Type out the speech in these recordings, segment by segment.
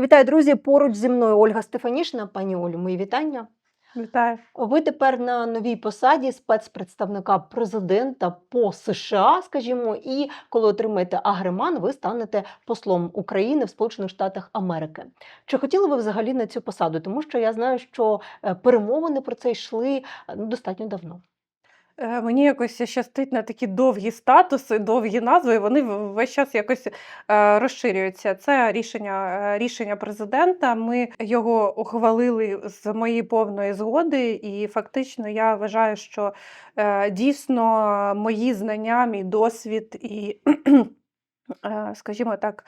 Вітаю, друзі! Поруч зі мною Ольга Стефанішина. Пані Олю, мої вітання. Вітаю. Ви тепер на новій посаді спецпредставника президента по США, скажімо, і коли отримаєте агреман, ви станете послом України в Сполучених Штатах Америки. Чи хотіли ви взагалі на цю посаду? Тому що я знаю, що е, перемовини про це йшли е, достатньо давно. Е, Мені якось щастить на такі довгі статуси, довгі назви, і вони весь час якось е, розширюються. Це рішення, е, рішення президента. Ми його ухвалили з моєї повної згоди, і фактично я вважаю, що дійсно мої знання, мій досвід і, скажімо так,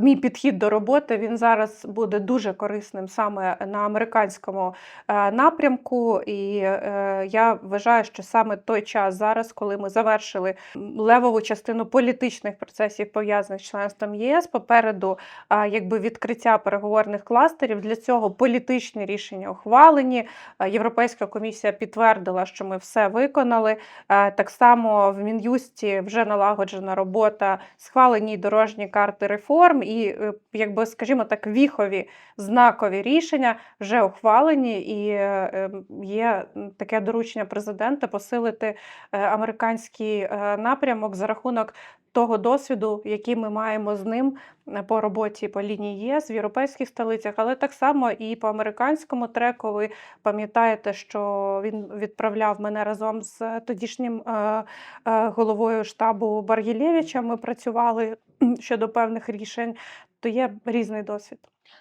мій підхід до роботи він зараз буде дуже корисним саме на американському е, напрямку. І е, я вважаю, що саме той час зараз, коли ми завершили левову частину політичних процесів, пов'язаних з членством ЄС, попереду якби відкриття переговорних кластерів. Для цього політичні рішення ухвалені. Е, Європейська комісія підтвердила, що ми все виконали. Е, Так само в Мін'юсті вже налагоджена робота, схвалені дорожні карти реформ, і, е, якби, скажімо так, віхові знакові рішення вже ухвалені, і е, ем, є таке доручення президента посилити е, американський напрямок за рахунок того досвіду, який ми маємо з ним е, по роботі по лінії ЄС в європейських столицях, але так само і по американському треку. Ви пам'ятаєте, що він відправляв мене разом з тодішнім е, е, головою штабу Баргілєвича. Ми працювали щодо певних рішень, то є різний досвід.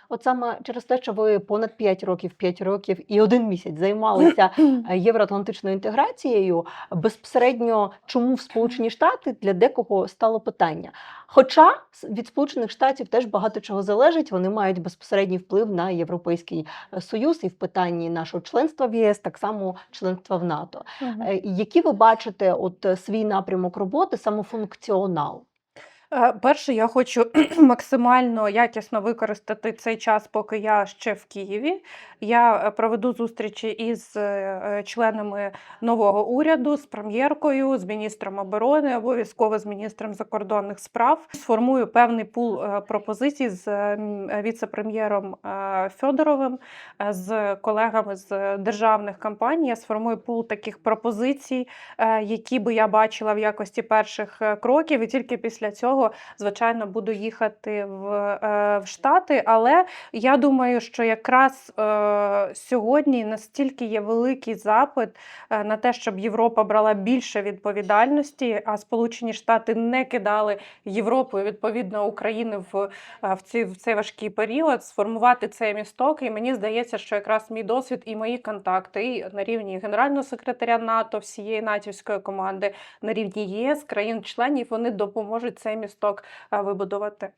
От саме через те, що ви понад 5 років, 5 років і один місяць займалися е, євроатлантичною інтеграцією, безпосередньо чому в Сполучені Штати для декого стало питання. Хоча від Сполучених Штатів теж багато чого залежить, вони мають безпосередній вплив на Європейський е, Союз і в питанні нашого членства в ЄС, так само членства в НАТО. Е, Які ви бачите от свій напрямок роботи, саме функціонал? Е, Перше, я хочу максимально якісно використати цей час, поки я ще в Києві. Я е, проведу зустрічі із е, членами нового уряду, з прем'єркою, з міністром оборони, обов'язково з міністром закордонних справ. Сформую певний пул пропозицій з віце-прем'єром Фьодоровим, е, з колегами з державних компаній. Я сформую пул таких пропозицій, які би я бачила в якості перших кроків, і тільки після цього, звичайно, буду їхати в, е, в Штати. Але я думаю, що якраз е, сьогодні настільки є великий запит е, на те, щоб Європа брала більше відповідальності, а Сполучені Штати не кидали Європу відповідно України в, е, в, ці, в цей важкий період, сформувати цей місток. І мені здається, що якраз мій досвід і мої контакти і на рівні генерального секретаря НАТО, всієї натівської команди, на рівні ЄС, країн-членів, вони допоможуть цей місток е, вибудувати.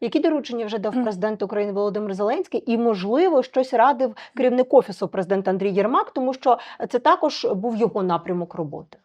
Які доручення вже дав президент України Володимир Зеленський, і можливо щось радив керівник офісу президента Андрій Єрмак, тому що це також був його напрямок роботи.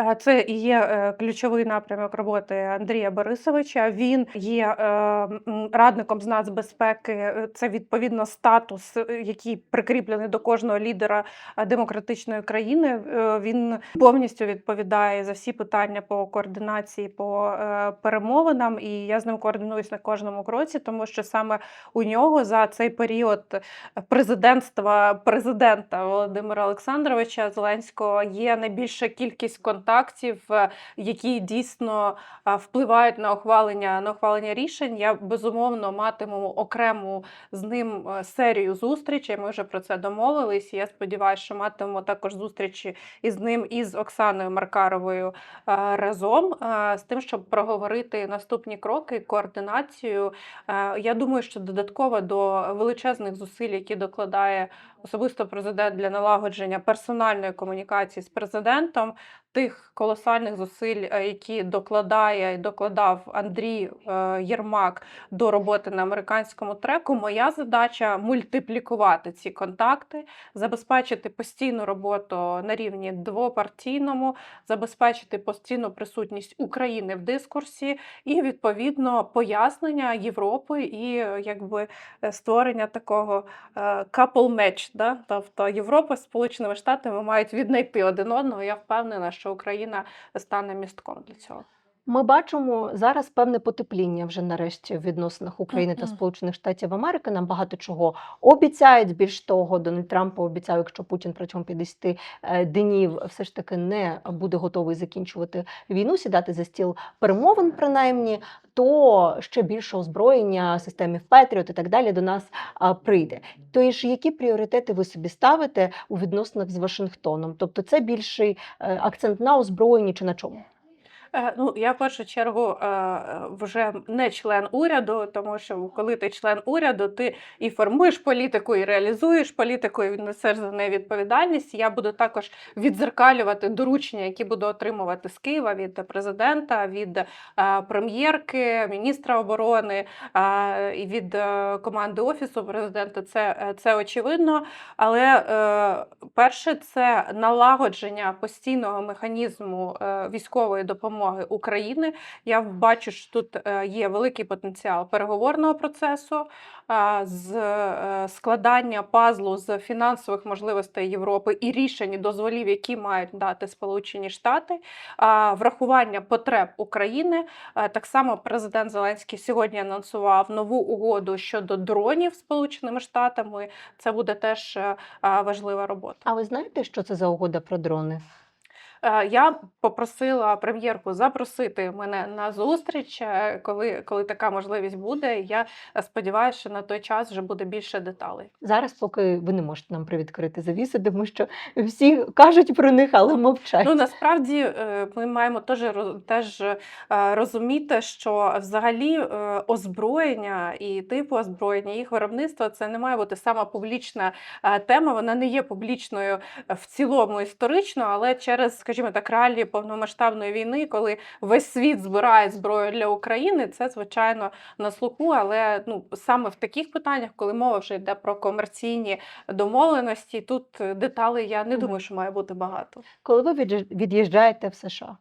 Е, Це і є е, ключовий напрямок роботи Андрія Борисовича. Він є е, радником з нацбезпеки. Це відповідно статус, який прикріплений до кожного лідера демократичної країни. Він повністю відповідає за всі питання по координації по перемовинам, і я з ним координуюсь на кожному кроці, тому що саме у нього за цей період президентства президента Володимира Олександровича Зеленського є найбільша кількість контактів, е, які дійсно е, впливають на ухвалення на ухвалення рішень. Я безумовно матиму окрему з ним е, серію зустрічей. Ми вже про це домовились. Я сподіваюся, що матимемо також зустрічі із ним і з Оксаною Маркаровою разом з тим, щоб проговорити наступні кроки, координацію. Я думаю, що додатково до величезних зусиль, які докладає особисто президент для налагодження персональної комунікації з президентом, тих колосальних зусиль, е, які докладає докладав Андрій е, Єрмак до роботи на американському треку. Моя задача мультиплікувати ці контакти, забезпечити постійну роботу на рівні двопартійному, забезпечити постійну присутність України в дискурсі і відповідно пояснення Європи і якби е, створення такого couple match, да? тобто Європа з Сполученими Штатами мають віднайти один одного. Я впевнена, що Україна стане містком для цього. Ми бачимо зараз певне потепління вже нарешті в відносинах України та Сполучених Штатів Америки. Нам багато чого обіцяють. Більш того, Дональд Трамп пообіцяв, якщо Путін протягом 50 е, днів все ж таки не буде готовий закінчувати війну, сідати за стіл перемовин, принаймні, то ще більше озброєння системів Петріот і так далі до нас прийде. Тож, які пріоритети ви собі ставите у відносинах з Вашингтоном? Тобто, це більший е, акцент на озброєнні чи на чому? Е, Ну, я в першу чергу е, вже не член уряду, тому що коли ти член уряду, ти і формуєш політику, і реалізуєш політику, і несеш за неї відповідальність. Я буду також відзеркалювати доручення, які буду отримувати з Києва від президента, від е, прем'єрки, міністра оборони е, і від е, команди офісу президента. Це, е, це очевидно. Але е, перше, це налагодження постійного механізму е, військової допомоги України. Я бачу, що тут е, є великий потенціал переговорного процесу, з е, складання пазлу з фінансових можливостей Європи і рішень дозволів, які мають дати Сполучені Штати, врахування потреб України. Е, Так само президент Зеленський сьогодні анонсував нову угоду щодо дронів Сполученими Штатами. Це буде теж важлива робота. А ви знаєте, що це за угода про дрони? Е, Я попросила прем'єрку запросити мене на зустріч, е, коли, коли така можливість буде. Я сподіваюся, що на той час вже буде більше деталей. Зараз, поки ви не можете нам привідкрити завіси, тому що всі кажуть про них, але мовчать. Ну насправді е, ми маємо теж теж е, розуміти, що взагалі е, озброєння і типу озброєння, їх виробництво це не має бути сама публічна е, тема. Вона не є публічною е, в цілому історично, але через, скажімо так, реалії повномасштабної війни, коли весь світ збирає зброю для України, це звичайно на слуху. Але ну саме в таких питаннях, коли мова вже йде про комерційні домовленості, тут е, деталей я не думаю, що має бути багато. Коли ви від'їж- від'їжджаєте в США?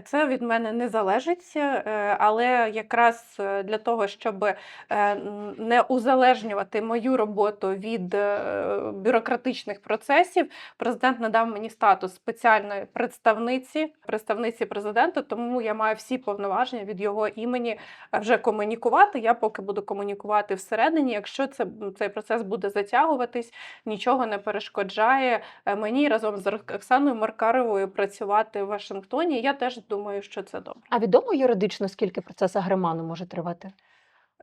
Це від мене не залежить, е, але якраз е, для того, щоб е, не узалежнювати мою роботу від бюрократичних процесів, президент надав мені статус спеціальної представниці, представниці президента, тому я маю всі повноваження від його імені вже комунікувати. Я поки буду комунікувати всередині. Якщо це цей процес буде затягуватись, нічого не перешкоджає мені разом з Оксаною Маркаровою працювати в Вашингтоні. Я теж думаю, що це добре. А відомо юридично, скільки процес Агреману може тривати?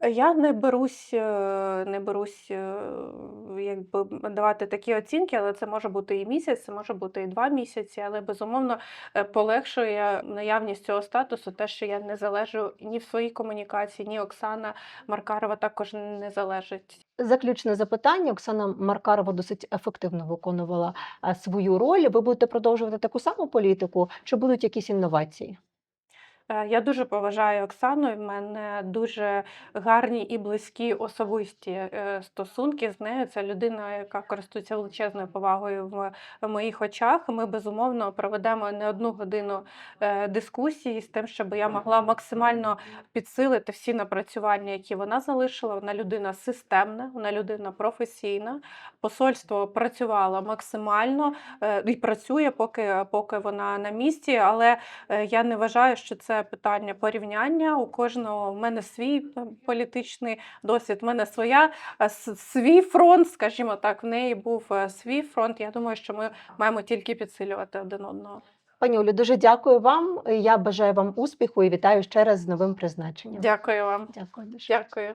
Я не берусь, е, не берусь е, якби давати такі оцінки, але це може бути і місяць, це може бути і два місяці. Але безумовно е, полегшує наявність цього статусу, те, що я не залежу ні в своїй комунікації, ні Оксана Маркарова також не залежить. Заключне запитання. Оксана Маркарова досить ефективно виконувала свою роль. Ви будете продовжувати таку саму політику, чи будуть якісь інновації? Е, Я дуже поважаю Оксану. і в мене дуже гарні і близькі особисті е, стосунки з нею. Це людина, яка користується величезною повагою в моїх очах. Ми безумовно проведемо не одну годину е, дискусії з тим, щоб я могла максимально підсилити всі напрацювання, які вона залишила. Вона людина системна, вона людина професійна. Посольство працювало максимально і працює, поки, поки вона на місці. Але Я не вважаю, що це питання порівняння. У кожного в мене свій політичний досвід, в мене своя е, свій фронт, скажімо так, в неї був е, свій фронт. Я думаю, що ми маємо тільки підсилювати один одного. Пані Олю, дуже дякую вам. Я бажаю вам успіху і вітаю ще раз з новим призначенням. Дякую вам. Дякую дуже. Дякую.